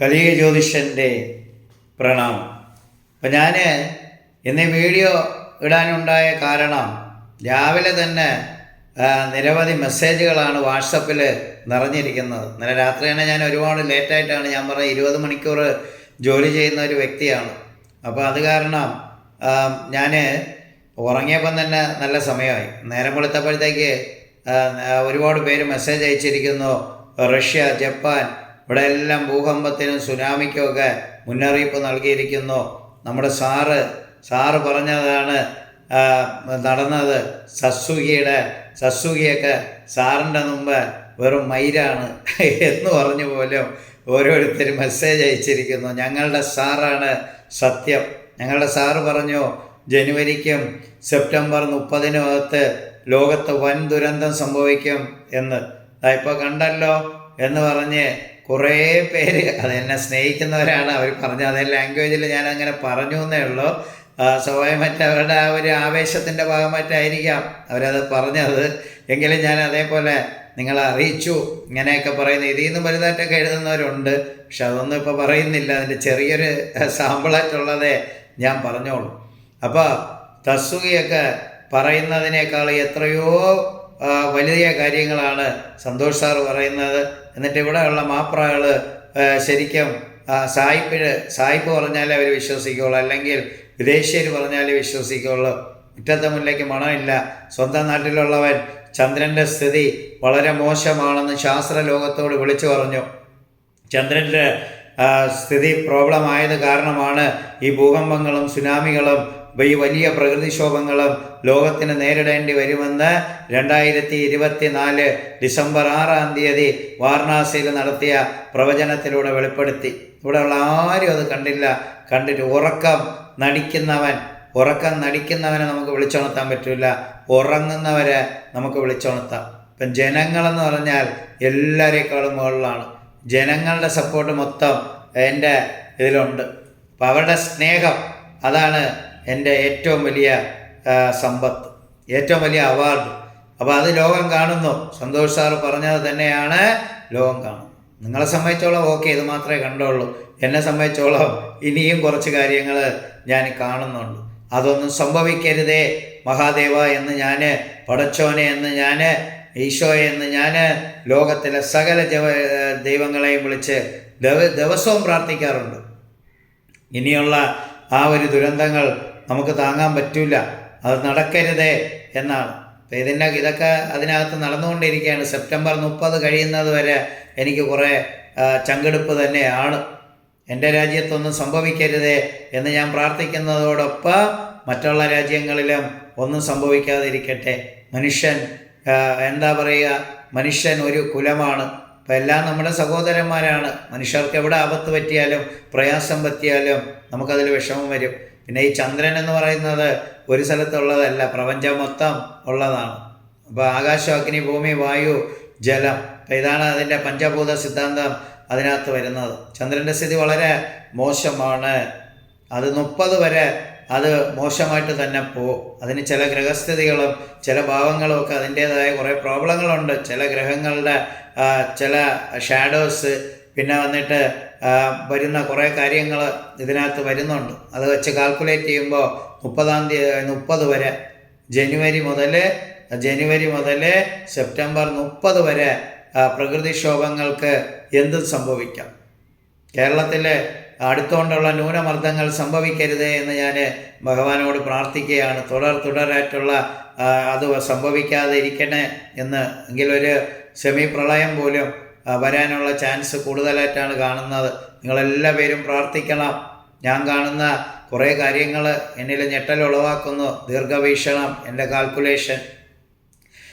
കലിക ജ്യോതിഷന്റെ പ്രണാമം. അപ്പം ഞാൻ ഇന്ന് വീഡിയോ ഇടാനുണ്ടായ കാരണം രാവിലെ തന്നെ നിരവധി മെസ്സേജുകളാണ് വാട്സപ്പിൽ നിറഞ്ഞിരിക്കുന്നത്. ഇന്നലെ രാത്രി തന്നെ ഞാൻ ഒരുപാട് ലേറ്റായിട്ടാണ് ഞാൻ പറഞ്ഞത്. ഇരുപത് മണിക്കൂർ ജോലി ചെയ്യുന്ന ഒരു വ്യക്തിയാണ്. അപ്പോൾ അത് കാരണം ഞാൻ ഉറങ്ങിയപ്പം തന്നെ നല്ല സമയമായി. നേരം വെളുത്തപ്പോഴത്തേക്ക് ഒരുപാട് പേര് മെസ്സേജ് അയച്ചിരിക്കുന്നു. റഷ്യ ജപ്പാൻ ഇവിടെ എല്ലാം ഭൂകമ്പത്തിനും സുനാമിക്കും ഒക്കെ മുന്നറിയിപ്പ് നൽകിയിരിക്കുന്നു. നമ്മുടെ സാറ് സാറ് പറഞ്ഞതാണ് നടന്നത് സസുഖിയുടെ സസുഖിയൊക്കെ സാറിന്റെ മുമ്പ് വെറും മൈരാണ് എന്ന് പറഞ്ഞു പോലും ഓരോരുത്തരും മെസ്സേജ് അയച്ചിരിക്കുന്നു. ഞങ്ങളുടെ സാറാണ് സത്യം. ഞങ്ങളുടെ സാറ് പറഞ്ഞു ജനുവരിക്കും സെപ്റ്റംബർ മുപ്പതിനും അകത്ത് ലോകത്ത് വൻ ദുരന്തം സംഭവിക്കും എന്ന്. ഇപ്പോൾ കണ്ടല്ലോ എന്ന് പറഞ്ഞ് കുറേ പേര് അത് എന്നെ സ്നേഹിക്കുന്നവരാണ്. അവർ പറഞ്ഞത് അതേ ലാംഗ്വേജിൽ ഞാൻ അങ്ങനെ പറഞ്ഞു എന്നേ ഉള്ളൂ സ്വാഭാവികമായിട്ട് അവരുടെ ആ ഒരു ആവേശത്തിന്റെ ഭാഗമായിട്ടായിരിക്കാം അവരത് പറഞ്ഞത്. എങ്കിലും ഞാൻ അതേപോലെ നിങ്ങളെ അറിയിച്ചു. ഇങ്ങനെയൊക്കെ പറയുന്നു ഇതിൽ നിന്നും വലുതായിട്ടൊക്കെ എഴുതുന്നവരുണ്ട്. പക്ഷെ അതൊന്നും ഇപ്പോൾ പറയുന്നില്ല. അതിന്റെ ചെറിയൊരു സാമ്പിളായിട്ടുള്ളതേ ഞാൻ പറഞ്ഞോളൂ. അപ്പോൾ തസ്സുകയൊക്കെ പറയുന്നതിനേക്കാൾ എത്രയോ വലിയ കാര്യങ്ങളാണ് സന്തോഷ് സാർ പറയുന്നത്. എന്നിട്ട് ഇവിടെയുള്ള മാപ്രകൾ ശരിക്കും ആ, സായിപ്പിന് സായിപ്പ് പറഞ്ഞാലേ അവർ വിശ്വസിക്കുകയുള്ളൂ. അല്ലെങ്കിൽ വിദേശീയർ പറഞ്ഞാലേ വിശ്വസിക്കുകയുള്ളൂ. മുറ്റത്തെ മുന്നിലേക്ക് മണമില്ല. സ്വന്തം നാട്ടിലുള്ളവൻ ചന്ദ്രന്റെ സ്ഥിതി വളരെ മോശമാണെന്ന് ശാസ്ത്ര ലോകത്തോട് വിളിച്ചു പറഞ്ഞു. ചന്ദ്രന്റെ സ്ഥിതി പ്രോബ്ലം ആയത് കാരണമാണ് ഈ ഭൂകമ്പങ്ങളും സുനാമികളും ഈ വലിയ പ്രകൃതിക്ഷോഭങ്ങളും ലോകത്തിന് നേരിടേണ്ടി വരുമെന്ന് രണ്ടായിരത്തി ഇരുപത്തി നാല് ഡിസംബർ ആറാം തീയതി വാരണാസിയിൽ നടത്തിയ പ്രവചനത്തിലൂടെ വെളിപ്പെടുത്തി. ഇവിടെയുള്ള ആരും അത് കണ്ടില്ല. കണ്ടിട്ട് ഉറക്കം നടിക്കുന്നവൻ ഉറക്കം നടിക്കുന്നവനെ നമുക്ക് വിളിച്ചുണർത്താൻ പറ്റില്ല ഉറങ്ങുന്നവരെ നമുക്ക് വിളിച്ചുണർത്താം. ഇപ്പം ജനങ്ങളെന്ന് പറഞ്ഞാൽ എല്ലാവരേക്കാളും മുകളിലാണ്. ജനങ്ങളുടെ സപ്പോർട്ട് മൊത്തം എന്റെ ഇതിലുണ്ട്. അപ്പം അവരുടെ സ്നേഹം അതാണ് എന്റെ ഏറ്റവും വലിയ സമ്പത്ത് ഏറ്റവും വലിയ അവാർഡ് അപ്പോൾ അത് ലോകം കാണുന്നു. സന്തോഷ് സാറ് പറഞ്ഞത് തന്നെയാണ്. ലോകം കാണുന്നത് നിങ്ങളെ സംബന്ധിച്ചോളം ഓക്കെ ഇത് മാത്രമേ കണ്ടുള്ളൂ. എന്നെ സംബന്ധിച്ചോളം ഇനിയും കുറച്ച് കാര്യങ്ങൾ ഞാൻ കാണുന്നുണ്ട്. അതൊന്നും സംഭവിക്കരുതേ മഹാദേവ എന്ന് ഞാൻ പടച്ചോനെ എന്ന് ഞാൻ ഈശോയെ എന്ന് ഞാൻ ലോകത്തിലെ സകല ജവ ദൈവങ്ങളെയും വിളിച്ച് ദവ- ദിവസവും പ്രാർത്ഥിക്കാറുണ്ട്. ഇനിയുള്ള ആ ഒരു ദുരന്തങ്ങൾ നമുക്ക് താങ്ങാൻ പറ്റില്ല അത് നടക്കരുതേ എന്നാണ്. അപ്പോൾ ഇതിന്റെ ഇതൊക്കെ അതിനകത്ത് നടന്നുകൊണ്ടിരിക്കുകയാണ്. സെപ്റ്റംബർ മുപ്പത് കഴിയുന്നത് വരെ എനിക്ക് കുറേ ചങ്കെടുപ്പ് തന്നെയാണ്. എന്റെ രാജ്യത്തൊന്നും സംഭവിക്കരുതേ എന്ന് ഞാൻ പ്രാർത്ഥിക്കുന്നതോടൊപ്പം മറ്റുള്ള രാജ്യങ്ങളിലും ഒന്നും സംഭവിക്കാതിരിക്കട്ടെ. മനുഷ്യൻ എന്താ പറയുക മനുഷ്യൻ ഒരു കുലമാണ്. അപ്പം എല്ലാം നമ്മുടെ സഹോദരന്മാരാണ്. മനുഷ്യർക്ക് എവിടെ ആപത്ത് പറ്റിയാലും പ്രയാസം പറ്റിയാലും നമുക്കതിൽ വിഷമം വരും. പിന്നെ ഈ ചന്ദ്രൻ എന്ന് പറയുന്നത് ഒരു സ്ഥലത്തുള്ളതല്ല പ്രപഞ്ചം മൊത്തം ഉള്ളതാണ്. അപ്പോൾ ആകാശം അഗ്നി ഭൂമി വായു ജലം. അപ്പം ഇതാണ് അതിന്റെ പഞ്ചഭൂത സിദ്ധാന്തം അതിനകത്ത് വരുന്നത്. ചന്ദ്രന്റെ സ്ഥിതി വളരെ മോശമാണ്. അത് മുപ്പത് വരെ അത് മോശമായിട്ട് തന്നെ പോവും. അതിന് ചില ഗ്രഹസ്ഥിതികളും ചില ഭാവങ്ങളും ഒക്കെ അതിന്റേതായ കുറേ പ്രോബ്ലങ്ങളുണ്ട്. ചില ഗ്രഹങ്ങളുടെ ചില ഷാഡോസ് പിന്നെ വന്നിട്ട് വരുന്ന കുറേ കാര്യങ്ങൾ ഇതിനകത്ത് വരുന്നുണ്ട്. അത് വെച്ച് കാൽക്കുലേറ്റ് ചെയ്യുമ്പോൾ മുപ്പതാം തീയതി മുപ്പത് വരെ ജനുവരി മുതൽ ജനുവരി മുതൽ സെപ്റ്റംബർ മുപ്പത് വരെ പ്രകൃതിക്ഷോഭങ്ങൾക്ക് എന്തും സംഭവിക്കാം? കേരളത്തിലെ അടുത്തുകൊണ്ടുള്ള ന്യൂനമർദ്ദങ്ങൾ സംഭവിക്കരുതേ എന്ന് ഞാൻ ഭഗവാനോട് പ്രാർത്ഥിക്കുകയാണ്. തുടർ തുടരായിട്ടുള്ള അത് സംഭവിക്കാതെ ഇരിക്കണേ എന്ന്. എങ്കിലൊരു സെമി പ്രളയം പോലും വരാനുള്ള ചാൻസ് കൂടുതലായിട്ടാണ് കാണുന്നത്. നിങ്ങളെല്ലാ പേരും പ്രാർത്ഥിക്കണം. ഞാൻ കാണുന്ന കുറേ കാര്യങ്ങൾ എന്നിൽ ഞെട്ടൽ ഉളവാക്കുന്നു. ദീർഘവീക്ഷണം എന്റെ കാൽക്കുലേഷൻ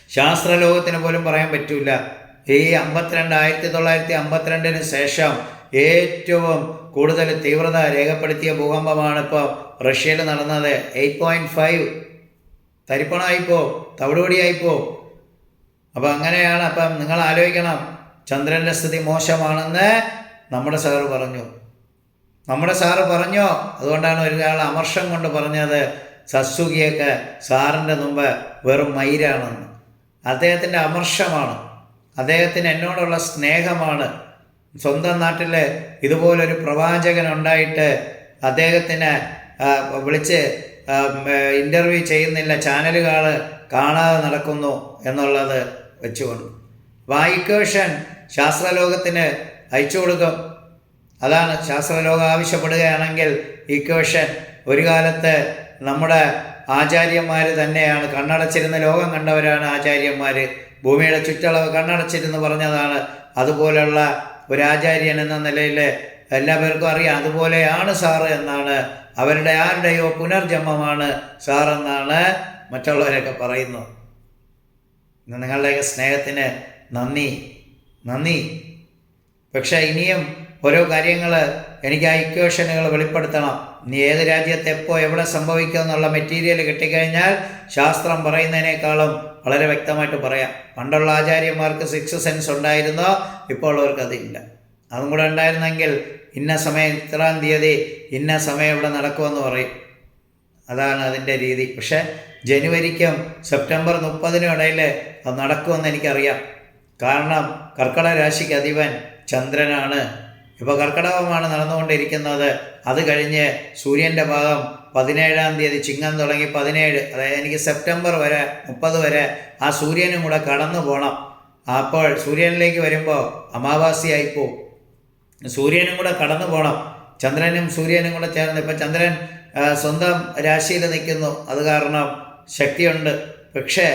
ശാസ്ത്രലോകത്തിന് പോലും പറയാൻ പറ്റില്ല ഈ അമ്പത്തിരണ്ട് ആയിരത്തി തൊള്ളായിരത്തി അമ്പത്തിരണ്ടിന് ശേഷം ഏറ്റവും കൂടുതൽ തീവ്രത രേഖപ്പെടുത്തിയ ഭൂകമ്പമാണ് ഇപ്പോൾ റഷ്യയിൽ നടന്നത്. എയ്റ്റ് പോയിന്റ് ഫൈവ് തരിപ്പണമായിപ്പോ തവിടുപൊടിയായിപ്പോ. അപ്പം അങ്ങനെയാണ്. അപ്പം നിങ്ങൾ ആലോചിക്കണം. ചന്ദ്രന്റെ സ്ഥിതി മോശമാണെന്ന് നമ്മുടെ സാറ് പറഞ്ഞു. നമ്മുടെ സാറ് പറഞ്ഞോ. അതുകൊണ്ടാണ് ഒരാൾ അമർഷം കൊണ്ട് പറഞ്ഞത് സസുഖിയൊക്കെ സാറിന്റെ മുമ്പ് വെറും മയിരാണെന്ന് അദ്ദേഹത്തിന്റെ അമർഷമാണ്. അദ്ദേഹത്തിന് എന്നോടുള്ള സ്നേഹമാണ്. സ്വന്തം നാട്ടിൽ ഇതുപോലൊരു പ്രവാചകൻ ഉണ്ടായിട്ട് അദ്ദേഹത്തിന് വിളിച്ച് ഇന്റർവ്യൂ ചെയ്യുന്നില്ല ചാനലുകൾ കാണാതെ നടക്കുന്നു എന്നുള്ളത് വെച്ചുകൊണ്ട്. ഇക്വേഷൻ ശാസ്ത്രലോകത്തിന് അയച്ചു കൊടുക്കും. അതാണ് ശാസ്ത്രലോകം ആവശ്യപ്പെടുകയാണെങ്കിൽ ഇക്വേഷൻ ഒരു കാലത്ത് നമ്മുടെ ആചാര്യന്മാർ തന്നെയാണ്. കണ്ണടച്ചിരുന്ന ലോകം കണ്ടവരാണ് ആചാര്യന്മാർ ഭൂമിയുടെ ചുറ്റളവ് കണ്ണടച്ചിരുന്ന് പറഞ്ഞതാണ്. അതുപോലെയുള്ള ഒരു ആചാര്യൻ എന്ന നിലയിൽ എല്ലാ പേർക്കും അറിയാം. അതുപോലെയാണ് സാറ് എന്നാണ്. അവരുടെ ആരുടെയോ പുനർജന്മമാണ് സാറെന്നാണ് മറ്റുള്ളവരൊക്കെ പറയുന്നത് നിങ്ങളുടെയൊക്കെ സ്നേഹത്തിന് നന്ദി. നന്ദി. പക്ഷേ ഇനിയും ഓരോ കാര്യങ്ങൾ എനിക്ക് ആ ഇക്വേഷനുകൾ വെളിപ്പെടുത്തണം. ഇനി ഏത് രാജ്യത്ത് എപ്പോൾ എവിടെ സംഭവിക്കും എന്നുള്ള മെറ്റീരിയൽ കിട്ടിക്കഴിഞ്ഞാൽ ശാസ്ത്രം പറയുന്നതിനേക്കാളും വളരെ വ്യക്തമായിട്ട് പറയാം. പണ്ടുള്ള ആചാര്യന്മാർക്ക് സിക്സ് സെൻസ് ഉണ്ടായിരുന്നോ? ഇപ്പോൾ അവർക്ക് അതില്ല. അതും കൂടെ ഉണ്ടായിരുന്നെങ്കിൽ ഇന്ന സമയം ഇത്രാം തീയതി ഇന്ന സമയം ഇവിടെ നടക്കുമെന്ന് പറയും. അതാണ് അതിന്റെ രീതി. പക്ഷേ ജനുവരിക്കും സെപ്റ്റംബർ മുപ്പതിനും ഇടയിൽ അത് നടക്കുമെന്ന് എനിക്കറിയാം. കാരണം കർക്കട രാശിക്ക് അധിപൻ ചന്ദ്രനാണ്. ഇപ്പോൾ കർക്കടകമാണ് നടന്നുകൊണ്ടിരിക്കുന്നത്. അത് കഴിഞ്ഞ് സൂര്യന്റെ ഭാഗം പതിനേഴാം തീയതി ചിങ്ങം തുടങ്ങി പതിനേഴ് അതായത് എനിക്ക് സെപ്റ്റംബർ വരെ മുപ്പത് വരെ ആ സൂര്യനും കൂടെ കടന്നു പോകണം അപ്പോൾ സൂര്യനിലേക്ക് വരുമ്പോൾ അമാവാസിയായി പോവും. സൂര്യനും കൂടെ കടന്നു പോകണം ചന്ദ്രനും സൂര്യനും കൂടെ ചേർന്ന് ഇപ്പം ചന്ദ്രൻ സ്വന്തം രാശിയിൽ നിൽക്കുന്നു. അത് കാരണം ശക്തിയുണ്ട്. പക്ഷേ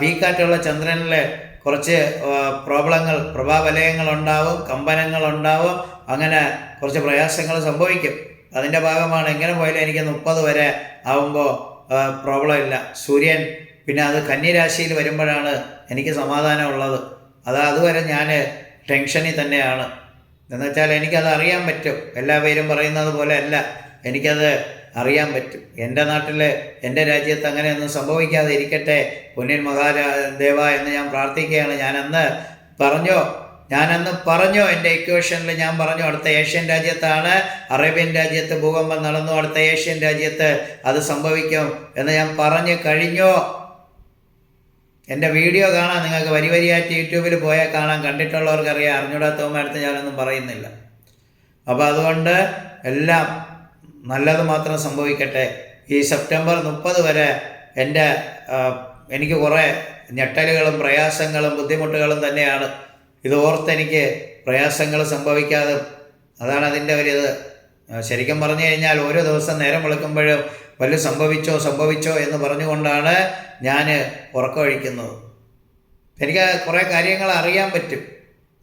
ബീക്കാറ്റുള്ള ചന്ദ്രനിലെ കുറച്ച് പ്രോബ്ലങ്ങൾ പ്രഭാവലയങ്ങൾ ഉണ്ടാവും കമ്പനങ്ങൾ ഉണ്ടാവും അങ്ങനെ കുറച്ച് പ്രയാസങ്ങൾ സംഭവിക്കും. അതിന്റെ ഭാഗമാണ് എങ്ങനെ പോയാലും എനിക്ക് മുപ്പത് വരെ ആവുമ്പോൾ പ്രോബ്ലം ഇല്ല. സൂര്യൻ പിന്നെ അത് കന്യരാശിയിൽ വരുമ്പോഴാണ് എനിക്ക് സമാധാനമുള്ളത് അത് അതുവരെ ഞാൻ ടെൻഷനിൽ തന്നെയാണ്. എന്നുവെച്ചാൽ എനിക്കത് അറിയാൻ പറ്റും. എല്ലാ പേരും പറയുന്നത് പോലെ അല്ല. എനിക്കത് അറിയാൻ പറ്റും. എന്റെ നാട്ടിൽ എന്റെ രാജ്യത്ത് അങ്ങനെയൊന്നും സംഭവിക്കാതെ ഇരിക്കട്ടെ പൊന്നിൻ മഹാരാജ ദേവ എന്ന് ഞാൻ പ്രാർത്ഥിക്കുകയാണ്. ഞാനന്ന് പറഞ്ഞോ ഞാനന്ന് പറഞ്ഞോ എന്റെ ഇക്വേഷനിൽ ഞാൻ പറഞ്ഞു അടുത്ത ഏഷ്യൻ രാജ്യത്താണ് അറേബ്യൻ രാജ്യത്ത് ഭൂകമ്പം നടന്നു അടുത്ത ഏഷ്യൻ രാജ്യത്ത് അത് സംഭവിക്കും എന്ന് ഞാൻ പറഞ്ഞു കഴിഞ്ഞോ? എന്റെ വീഡിയോ കാണാൻ നിങ്ങൾക്ക് വരി വരിയായിട്ട് യൂട്യൂബിൽ പോയാൽ കാണാൻ കണ്ടിട്ടുള്ളവർക്കറിയാം. അറിഞ്ഞൂടാത്തവന്മാരടുത്ത് ഞാനൊന്നും പറയുന്നില്ല. അപ്പോൾ അതുകൊണ്ട് എല്ലാം നല്ലത് മാത്രം സംഭവിക്കട്ടെ. ഈ സെപ്റ്റംബർ മുപ്പത് വരെ എന്റെ എനിക്ക് കുറേ ഞെട്ടലുകളും പ്രയാസങ്ങളും ബുദ്ധിമുട്ടുകളും തന്നെയാണ്. ഇത് ഓർത്ത് എനിക്ക് പ്രയാസങ്ങൾ സംഭവിക്കാതെ അതാണ് അതിന്റെ ഒരു ഇത് ശരിക്കും പറഞ്ഞു കഴിഞ്ഞാൽ ഓരോ ദിവസം നേരം വിളിക്കുമ്പോഴും വല്ലതും സംഭവിച്ചോ സംഭവിച്ചോ എന്ന് പറഞ്ഞുകൊണ്ടാണ് ഞാൻ ഉറക്കമൊഴിക്കുന്നത് എനിക്ക് കുറേ കാര്യങ്ങൾ അറിയാൻ പറ്റും.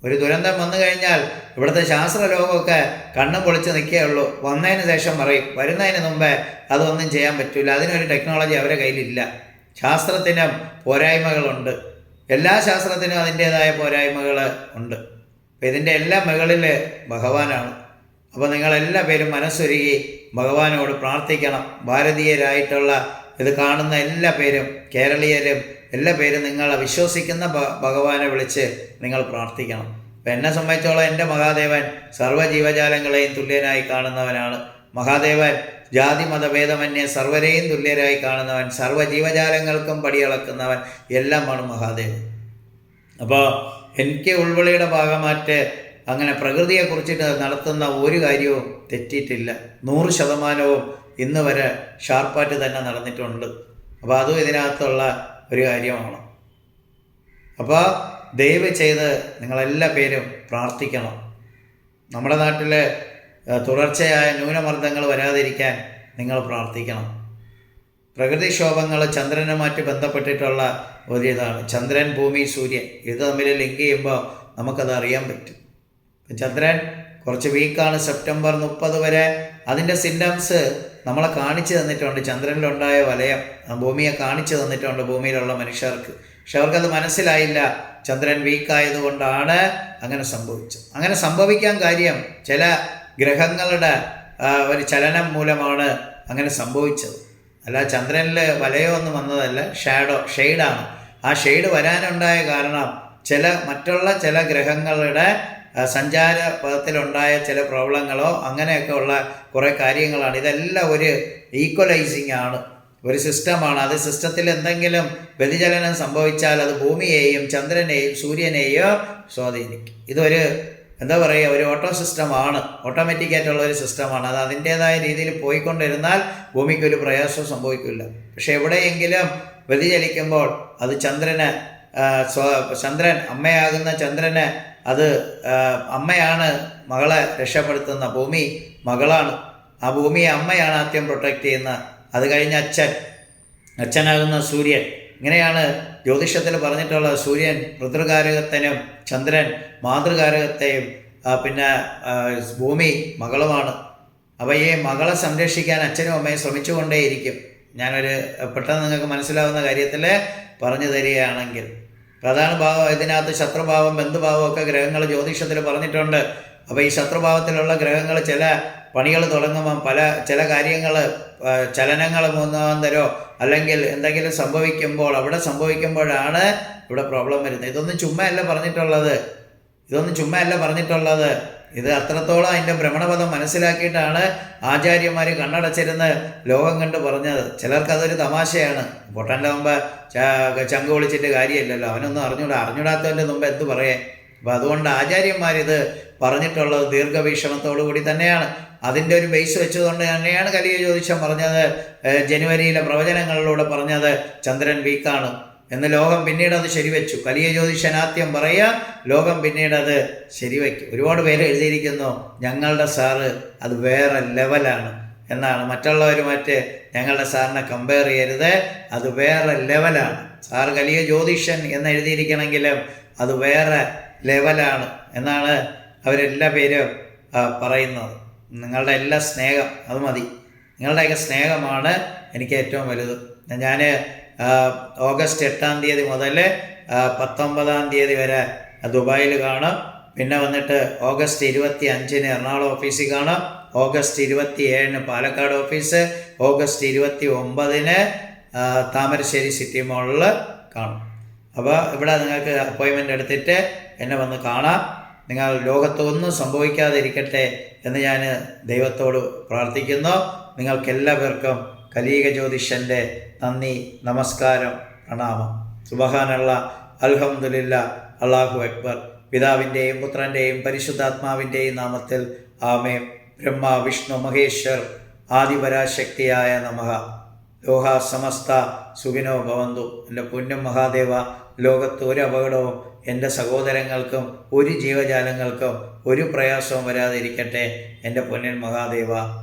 ഒരു ദുരന്തം വന്നു കഴിഞ്ഞാൽ ഇവിടുത്തെ ശാസ്ത്രലോകമൊക്കെ കണ്ണും പൊളിച്ച് നിൽക്കുകയുള്ളൂ വന്നതിന് ശേഷം പറയും വരുന്നതിന് മുമ്പേ അതൊന്നും ചെയ്യാൻ പറ്റില്ല അതിനൊരു ടെക്നോളജി അവരെ കയ്യിലില്ല. ശാസ്ത്രത്തിനും പോരായ്മകളുണ്ട്. എല്ലാ ശാസ്ത്രത്തിനും അതിന്റേതായ പോരായ്മകൾ ഉണ്ട്. അപ്പം ഇതിന്റെ എല്ലാ മുകളിൽ ഭഗവാനാണ്. അപ്പോൾ നിങ്ങളെല്ലാ പേരും മനസ്സൊരുക്കി ഭഗവാനോട് പ്രാർത്ഥിക്കണം. ഭാരതീയരായിട്ടുള്ള ഇത് കാണുന്ന എല്ലാ പേരും കേരളീയരും എല്ലാ പേരും നിങ്ങൾ വിശ്വസിക്കുന്ന ഭഗവാനെ വിളിച്ച് നിങ്ങൾ പ്രാർത്ഥിക്കണം. അപ്പം എന്നെ സംബന്ധിച്ചോളം എന്റെ മഹാദേവൻ സർവ ജീവജാലങ്ങളെയും തുല്യനായി കാണുന്നവനാണ്. മഹാദേവൻ ജാതി മതഭേദമന്യേ സർവരെയും തുല്യരായി കാണുന്നവൻ സർവ ജീവജാലങ്ങൾക്കും പടിയളക്കുന്നവൻ എല്ലാമാണ് മഹാദേവൻ. അപ്പോൾ എനിക്ക് ഉൾവിളിയുടെ ഭാഗമായിട്ട് അങ്ങനെ പ്രകൃതിയെ കുറിച്ചിട്ട് നടത്തുന്ന ഒരു കാര്യവും തെറ്റിയിട്ടില്ല. നൂറ് ശതമാനവും ഇന്ന് വരെ ഷാർപ്പായിട്ട് തന്നെ നടന്നിട്ടുണ്ട്. അപ്പോൾ അതും ഇതിനകത്തുള്ള ഒരു കാര്യമാണ്. അപ്പോൾ ദയവ് ചെയ്ത് നിങ്ങളെല്ലാ പേരും പ്രാർത്ഥിക്കണം. നമ്മുടെ നാട്ടിൽ തുടർച്ചയായ ന്യൂനമർദ്ദങ്ങൾ വരാതിരിക്കാൻ നിങ്ങൾ പ്രാർത്ഥിക്കണം. പ്രകൃതിക്ഷോഭങ്ങൾ ചന്ദ്രനുമായിട്ട് ബന്ധപ്പെട്ടിട്ടുള്ള ഒരു ഇതാണ് ചന്ദ്രൻ ഭൂമി സൂര്യൻ ഇത് തമ്മിൽ ലിങ്ക് ചെയ്യുമ്പോൾ നമുക്കത് അറിയാൻ പറ്റും. ചന്ദ്രൻ കുറച്ച് വീക്കാണ് സെപ്റ്റംബർ മുപ്പത് വരെ. അതിന്റെ സിംറ്റംസ് നമ്മളെ കാണിച്ചു തന്നിട്ടുണ്ട്. ചന്ദ്രനിലുണ്ടായ വലയം ഭൂമിയെ കാണിച്ചു തന്നിട്ടുണ്ട് ഭൂമിയിലുള്ള മനുഷ്യർക്ക്. പക്ഷെ അവർക്കത് മനസ്സിലായില്ല. ചന്ദ്രൻ വീക്കായതുകൊണ്ടാണ് അങ്ങനെ സംഭവിച്ചത്. അങ്ങനെ സംഭവിക്കാൻ കാര്യം ചില ഗ്രഹങ്ങളുടെ ഒരു ചലനം മൂലമാണ് അങ്ങനെ സംഭവിച്ചത്. അല്ല ചന്ദ്രനിൽ വലയമൊന്നും വന്നതല്ല ഷാഡോ ഷെയ്ഡാണ് ആ ഷെയ്ഡ് വരാനുണ്ടായ കാരണം ചില മറ്റുള്ള ചില ഗ്രഹങ്ങളുടെ സഞ്ചാര പദത്തിലുണ്ടായ ചില പ്രോബ്ലങ്ങളോ അങ്ങനെയൊക്കെ ഉള്ള കുറേ കാര്യങ്ങളാണ്. ഇതെല്ലാം ഒരു ഈക്വലൈസിങ് ആണ്. ഒരു സിസ്റ്റമാണ് അത് സിസ്റ്റത്തിൽ എന്തെങ്കിലും വ്യതിചലനം സംഭവിച്ചാൽ അത് ഭൂമിയെയും ചന്ദ്രനെയും സൂര്യനെയോ സ്വാധീനിക്കും. ഇതൊരു എന്താ പറയുക ഒരു ഓട്ടോ സിസ്റ്റമാണ് ഓട്ടോമാറ്റിക് ആയിട്ടുള്ള ഒരു സിസ്റ്റമാണ് അത് അതിന്റേതായ രീതിയിൽ പോയിക്കൊണ്ടിരുന്നാൽ ഭൂമിക്ക് ഒരു പ്രയാസവും സംഭവിക്കില്ല. പക്ഷേ എവിടെയെങ്കിലും വ്യതിചലിക്കുമ്പോൾ അത് ചന്ദ്രന് ചന്ദ്രൻ അമ്മയാകുന്ന ചന്ദ്രന് അത് അമ്മയാണ് മകളെ രക്ഷപ്പെടുത്തുന്ന ഭൂമി മകളാണ്. ആ ഭൂമിയെ അമ്മയാണ് ആദ്യം പ്രൊട്ടക്റ്റ് ചെയ്യുന്ന. അത് കഴിഞ്ഞ് അച്ഛൻ. അച്ഛനാകുന്ന സൂര്യൻ. ഇങ്ങനെയാണ് ജ്യോതിഷത്തിൽ പറഞ്ഞിട്ടുള്ളത് സൂര്യൻ പിതൃകാരകത്തിനും ചന്ദ്രൻ മാതൃകാരകത്തെയും പിന്നെ ഭൂമി മകളുമാണ്. അപ്പോൾ ഈ മകളെ സംരക്ഷിക്കാൻ അച്ഛനും അമ്മയും ശ്രമിച്ചുകൊണ്ടേയിരിക്കും. ഞാനൊരു പെട്ടെന്ന് നിങ്ങൾക്ക് മനസ്സിലാവുന്ന കാര്യത്തിൽ പറഞ്ഞു തരികയാണെങ്കിൽ അപ്പോൾ അതാണ് ഭാവം ഇതിനകത്ത് ശത്രുഭാവം ബന്ധുഭാവം ഒക്കെ ഗ്രഹങ്ങൾ ജ്യോതിഷത്തിൽ പറഞ്ഞിട്ടുണ്ട്. അപ്പോൾ ഈ ശത്രുഭാവത്തിലുള്ള ഗ്രഹങ്ങൾ ചില പണികൾ തുടങ്ങുമ്പം പല ചില കാര്യങ്ങൾ ചലനങ്ങൾ മൂന്നാന്തരോ അല്ലെങ്കിൽ എന്തെങ്കിലും സംഭവിക്കുമ്പോൾ അവിടെ സംഭവിക്കുമ്പോഴാണ് ഇവിടെ പ്രോബ്ലം വരുന്നത്. ഇതൊന്നും ചുമ്മാ അല്ല പറഞ്ഞിട്ടുള്ളത്. ഇതൊന്നും ചുമ്മാ അല്ല പറഞ്ഞിട്ടുള്ളത്. ഇത് അത്രത്തോളം അതിന്റെ ഭ്രമണപഥം മനസ്സിലാക്കിയിട്ടാണ് ആചാര്യന്മാർ കണ്ണടച്ചിരുന്ന് ലോകം കണ്ട് പറഞ്ഞത്. ചിലർക്ക് അതൊരു തമാശയാണ്. പൊട്ടന്റെ മുമ്പ് ചങ്ക് വിളിച്ചിട്ട് കാര്യമില്ലല്ലോ. അവനൊന്നും അറിഞ്ഞൂടാ. അറിഞ്ഞൂടാത്തവന്റെ മുമ്പ് എന്ത് പറയേ അപ്പോൾ അതുകൊണ്ട് ആചാര്യന്മാരിത് പറഞ്ഞിട്ടുള്ളത് ദീർഘവീക്ഷണത്തോടു കൂടി തന്നെയാണ്. അതിന്റെ ഒരു ബേസ് വെച്ചുകൊണ്ട് തന്നെയാണ് കലിയ ജ്യോതിഷം പറഞ്ഞത്. ജനുവരിയിലെ പ്രവചനങ്ങളിലൂടെ പറഞ്ഞത് ചന്ദ്രൻ വീക്കാണ് എന്ന് ലോകം പിന്നീട് അത് ശരിവെച്ചു. കലിയ ജ്യോതിഷനാത്യം പറയുക ലോകം പിന്നീട് അത് ശരിവെക്കും. ഒരുപാട് പേര് എഴുതിയിരിക്കുന്നു ഞങ്ങളുടെ സാറ് അത് വേറെ ലെവലാണ് എന്നാണ്. മറ്റുള്ളവർ മറ്റ് ഞങ്ങളുടെ സാറിനെ കമ്പയർ ചെയ്യരുത് അത് വേറെ ലെവലാണ് സാർ കലിയ ജ്യോതിഷൻ എന്ന് എഴുതിയിരിക്കണമെങ്കിലും അത് വേറെ ലെവലാണ് എന്നാണ് അവരെല്ലാ പേരും പറയുന്നത്. നിങ്ങളുടെ എല്ലാ സ്നേഹം അത് മതി. നിങ്ങളുടെയൊക്കെ സ്നേഹമാണ് എനിക്ക് ഏറ്റവും വലുത്. ഞാൻ ഓഗസ്റ്റ് എട്ടാം തീയതി മുതൽ പത്തൊമ്പതാം തീയതി വരെ ദുബായിൽ കാണും. പിന്നെ വന്നിട്ട് ഓഗസ്റ്റ് ഇരുപത്തി അഞ്ചിന് എറണാകുളം ഓഫീസിൽ കാണും. ഓഗസ്റ്റ് ഇരുപത്തി ഏഴിന് പാലക്കാട് ഓഫീസ്. ഓഗസ്റ്റ് ഇരുപത്തി ഒമ്പതിന് താമരശ്ശേരി സിറ്റി മോളിൽ കാണും. അപ്പോൾ ഇവിടെ നിങ്ങൾക്ക് അപ്പോയിൻമെന്റ് എടുത്തിട്ട് എന്നെ വന്ന് കാണാം. നിങ്ങൾ ലോകത്തൊന്നും സംഭവിക്കാതിരിക്കട്ടെ എന്ന് ഞാൻ ദൈവത്തോട് പ്രാർത്ഥിക്കുന്നു. നിങ്ങൾക്കെല്ലാവർക്കും കലീക ജ്യോതിഷന്റെ നന്ദി നമസ്കാരം പ്രണാമം. സുബഹാനുള്ള അലഹമുല്ല അള്ളാഹു അക്ബർ. പിതാവിന്റെയും പുത്രന്റെയും പരിശുദ്ധാത്മാവിന്റെയും നാമത്തിൽ ആമേ ബ്രഹ്മ വിഷ്ണു മഹേശ്വർ ആദിപരാശക്തിയായ നമഃ. ലോഹ സമസ്ത സുഖിനോ ഭവന്തു. എന്റെ പുണ്യം മഹാദേവ ലോകത്ത് ഒരു അപകടവും എന്റെ സഹോദരങ്ങൾക്കും ഒരു ജീവജാലങ്ങൾക്കും ഒരു പ്രയാസവും വരാതിരിക്കട്ടെ എന്റെ പൊന്നൻ മഹാദേവ.